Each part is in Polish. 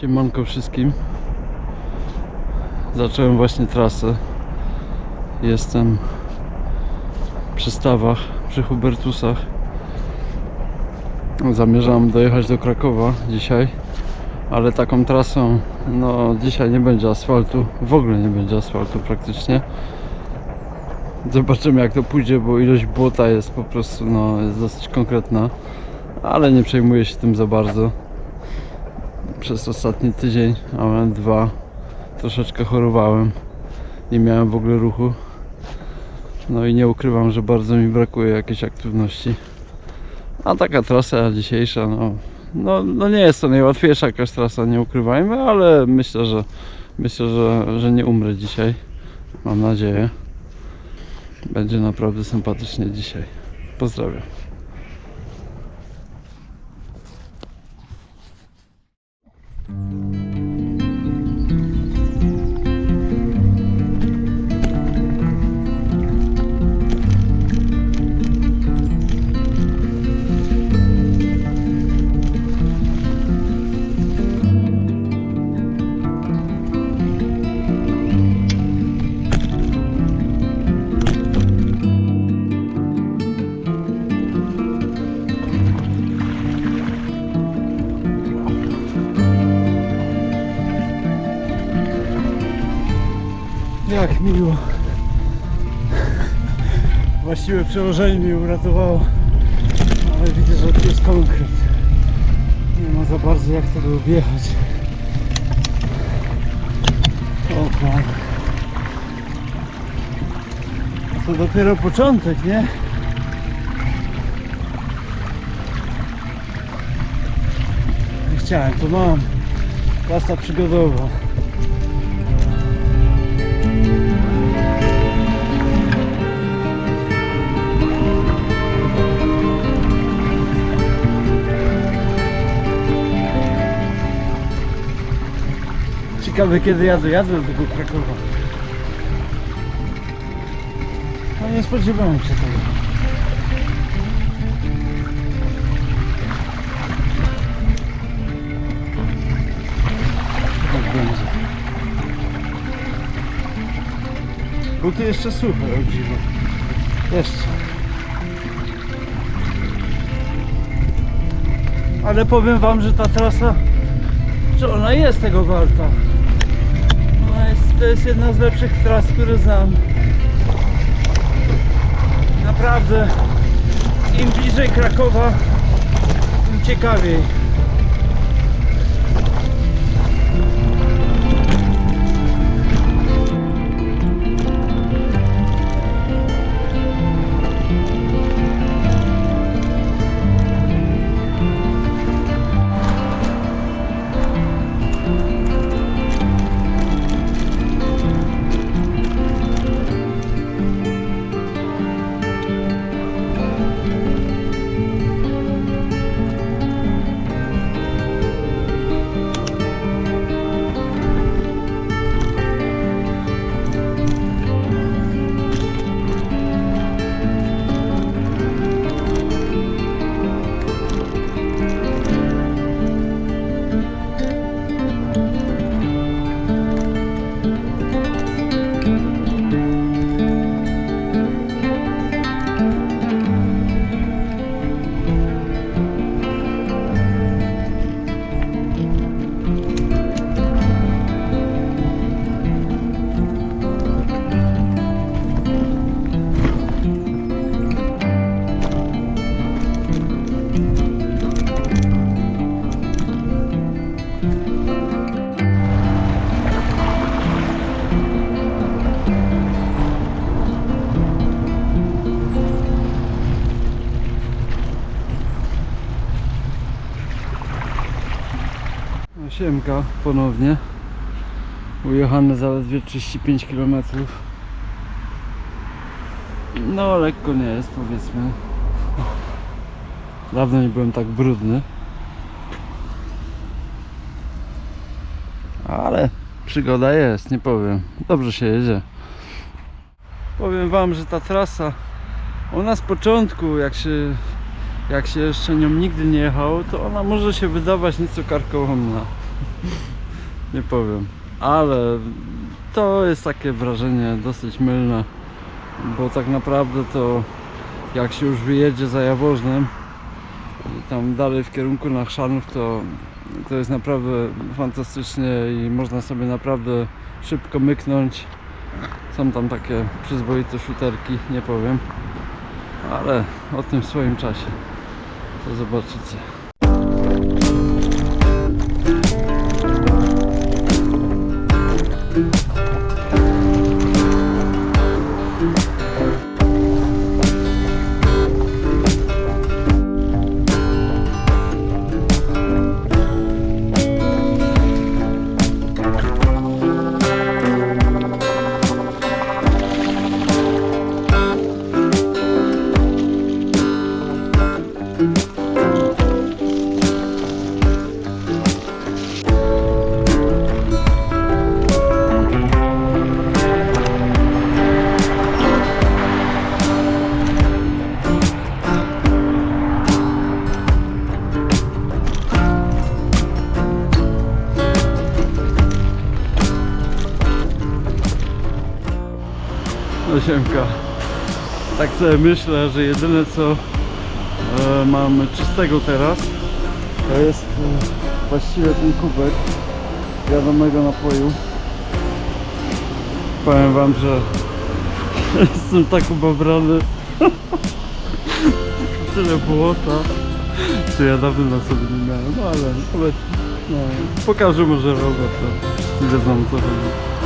Siemanko wszystkim. Zacząłem właśnie trasę. Jestem przy stawach, przy Hubertusach. Zamierzam dojechać do Krakowa dzisiaj, ale taką trasą, no dzisiaj nie będzie asfaltu, w ogóle nie będzie asfaltu praktycznie. Zobaczymy jak to pójdzie, bo ilość błota jest po prostu, no jest dosyć konkretna, ale nie przejmuję się tym za bardzo przez ostatni tydzień, a nawet dwa, troszeczkę chorowałem. Nie miałem w ogóle ruchu. No i nie ukrywam, że bardzo mi brakuje jakiejś aktywności. A taka trasa dzisiejsza, no, no, no nie jest to najłatwiejsza jakaś trasa, nie ukrywajmy, ale myślę, że myślę, że, że nie umrę dzisiaj. Mam nadzieję. Będzie naprawdę sympatycznie dzisiaj. Pozdrawiam. Jak miło. Właściwe przełożenie mnie uratowało. Ale widzę, że tu jest konkret. Nie ma za bardzo jak tego objechać. O pan. To dopiero początek, nie? Nie chciałem, to mam. Klasa przygodowa. Ciekawe kiedy jadę, jadę do tego Krakowa. No nie spodziewałem się tego. Tak będzie. Jeszcze suche, o dziwo. Jeszcze. Ale powiem wam, że ta trasa że ona jest tego warta. Jest jedna z lepszych tras, które znam. Naprawdę, im bliżej Krakowa, tym ciekawiej. Siemka ponownie. Ujechane zaledwie 35 km. No lekko nie jest powiedzmy. Dawno nie byłem tak brudny. Ale przygoda jest, nie powiem. Dobrze się jedzie. Powiem wam, że ta trasa ona z początku jak się jak się jeszcze nią nigdy nie jechało, to ona może się wydawać nieco karkołomna. nie powiem. Ale to jest takie wrażenie dosyć mylne, bo tak naprawdę to jak się już wyjedzie za Jaworznem i tam dalej w kierunku na Chrzanów, to, to jest naprawdę fantastycznie i można sobie naprawdę szybko myknąć. Są tam takie przyzwoite szuterki, nie powiem, ale o tym w swoim czasie. To zobaczycie. Siemka. Tak sobie myślę, że jedyne co e, mamy czystego teraz to jest e, właściwie ten kubek wiadomego napoju. Powiem wam, że jestem tak ubabrany. Tyle błota, że ja dawno na sobie nie miałem, no ale, ale no, pokażę może robot, to wiedzą co chodzi.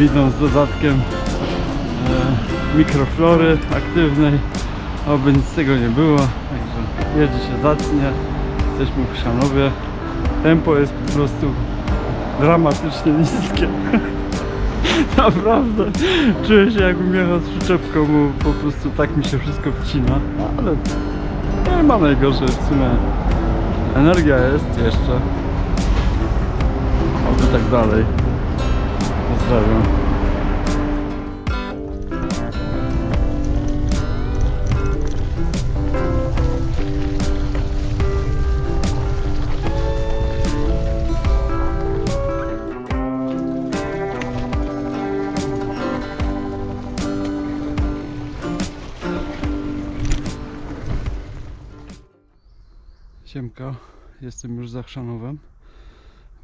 Winą z dodatkiem e, mikroflory aktywnej. Oby nic z tego nie było. Także jedzie się zacnie. Jesteśmy w Chrzanowie. Tempo jest po prostu dramatycznie niskie. Naprawdę. Czuję się jakbym jechał z przyczepką, bo po prostu tak mi się wszystko wcina. Ale nie ma najgorzej w sumie. Energia jest jeszcze. Oby tak dalej. Pozdrawiam. Siemka, jestem już za Chrzanowem.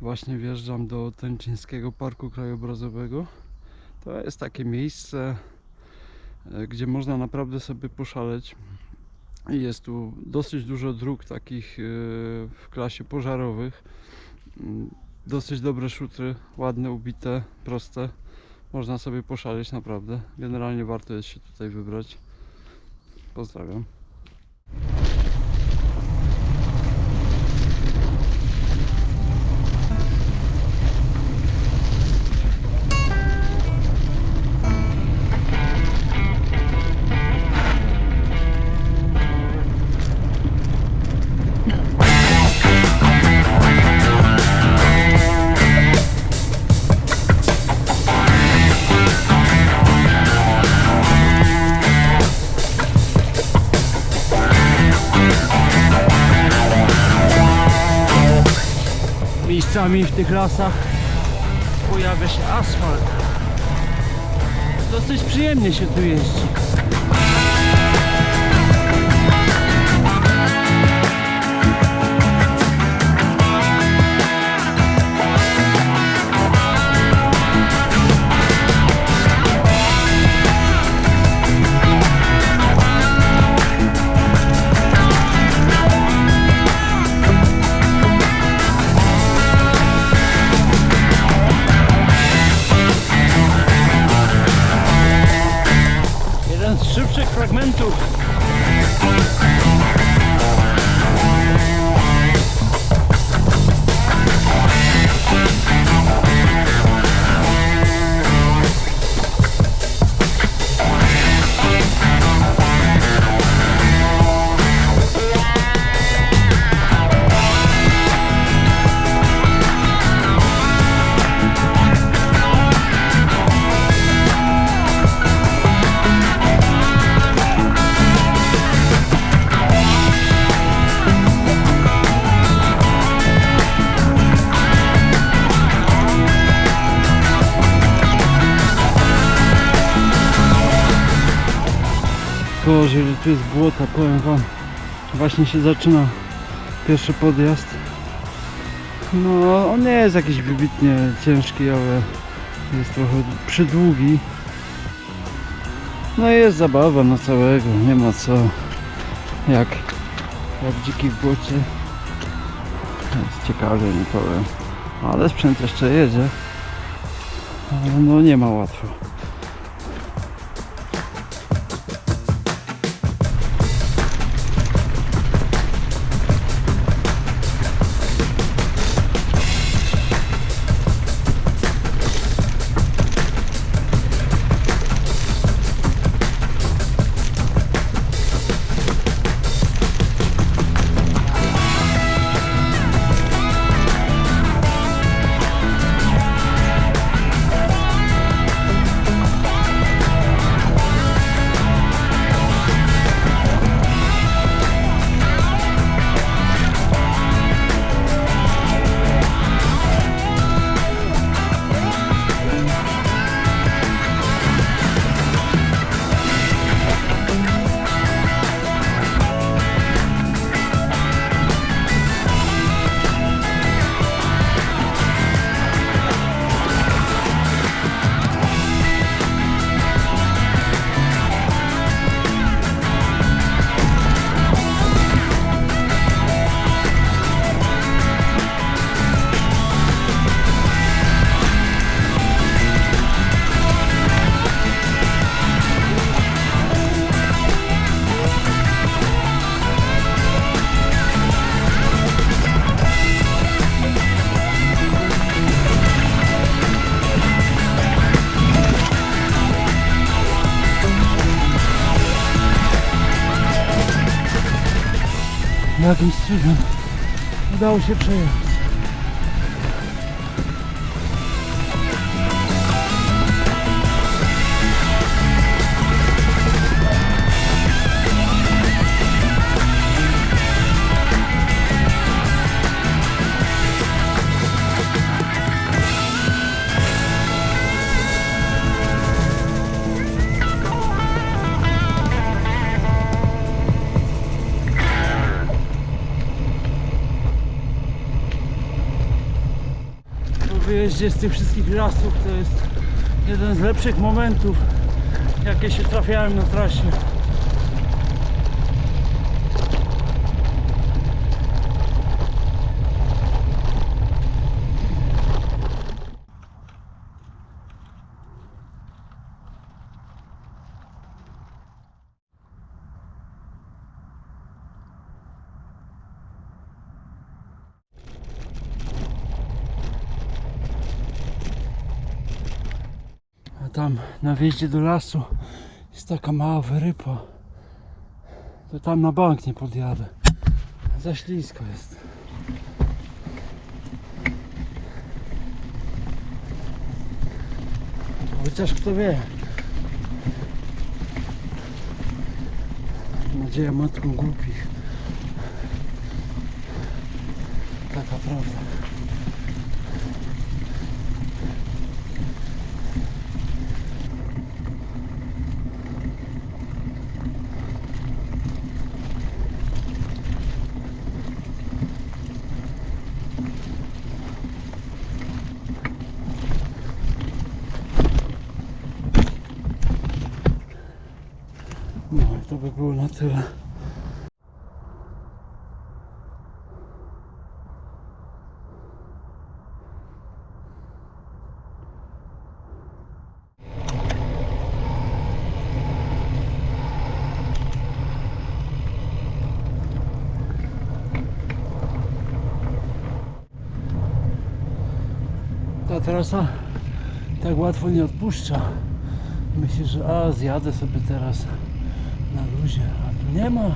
Właśnie wjeżdżam do Tęczyńskiego Parku Krajobrazowego. To jest takie miejsce, e, gdzie można naprawdę sobie poszaleć. Jest tu dosyć dużo dróg takich e, w klasie pożarowych. Mm, Dosyć dobre szutry, ładne, ubite, proste. Można sobie poszaleć naprawdę. Generalnie warto jest się tutaj wybrać. Pozdrawiam. Miejscami w tych lasach pojawia się asfalt. Dosyć przyjemnie się tu jeździ. Thank Gorzej, że tu jest błota, powiem wam. Właśnie się zaczyna pierwszy podjazd. No, on nie jest jakiś wybitnie ciężki, ale jest trochę przydługi. No jest zabawa na całego, nie ma co. Jak, jak dziki w błocie. Jest nie powiem. Ale sprzęt jeszcze jedzie. No nie ma łatwo. Cudem udało się przejechać. Po wyjeździe z tych wszystkich lasów to jest jeden z lepszych momentów, jakie się trafiałem na trasie. A tam na wjeździe do lasu jest taka mała wyrypa. To tam na bank nie podjadę. Za ślisko jest. Chociaż kto wie. Nadzieja matką głupich. Taka prawda. No i to by było na tyle. Ta trasa tak łatwo nie odpuszcza. Myślę, że a zjadę sobie teraz na luzie, a tu nie ma.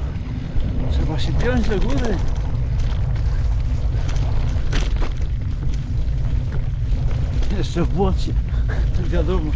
Trzeba się piąć do góry. Jeszcze w błocie, wiadomo.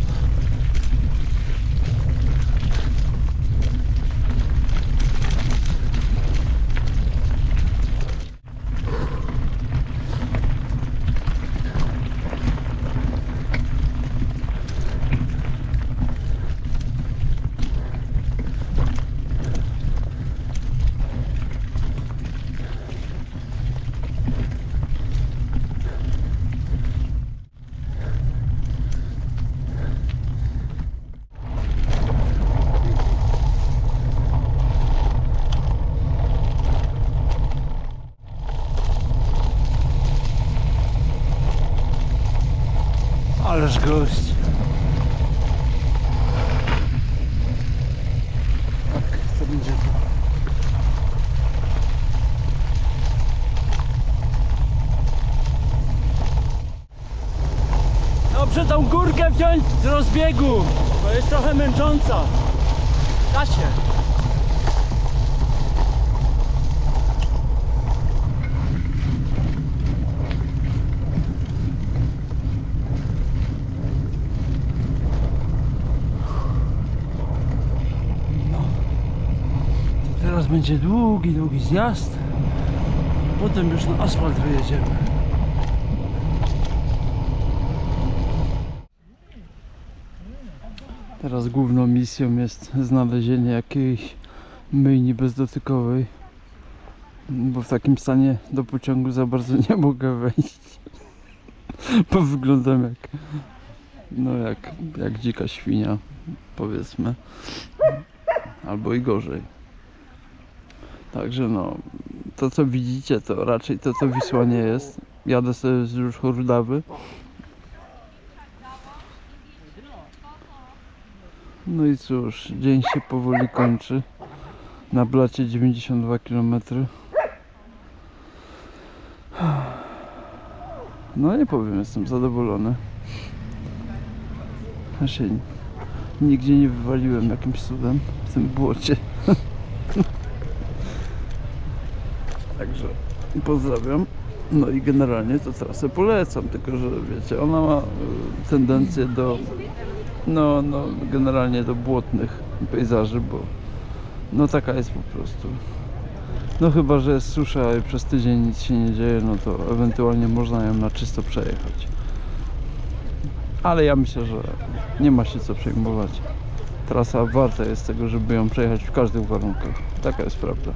Ależ gość. Tak, to będzie to. Dobrze tą górkę wziąć z rozbiegu, bo jest trochę męcząca. Da się. Teraz będzie długi, długi zjazd. Potem już na asfalt wyjedziemy. Teraz główną misją jest znalezienie jakiejś myjni bezdotykowej. Bo w takim stanie do pociągu za bardzo nie mogę wejść. Bo wyglądam jak. No jak, jak dzika świnia, powiedzmy. Albo i gorzej. Także no, to co widzicie to raczej to co Wisła nie jest. Jadę sobie wzdłuż Hurdawy. No i cóż, dzień się powoli kończy. Na blacie 92 km. No nie powiem, jestem zadowolony. Ja nigdzie nie wywaliłem jakimś cudem w tym błocie. Także pozdrawiam. No i generalnie to trasę polecam, tylko że wiecie, ona ma y, tendencję do no, no generalnie do błotnych pejzaży, bo no taka jest po prostu. No chyba, że jest susza i przez tydzień nic się nie dzieje, no to ewentualnie można ją na czysto przejechać. Ale ja myślę, że nie ma się co przejmować. Trasa warta jest tego, żeby ją przejechać w każdych warunkach. Taka jest prawda.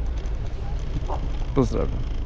Pozdrawiam.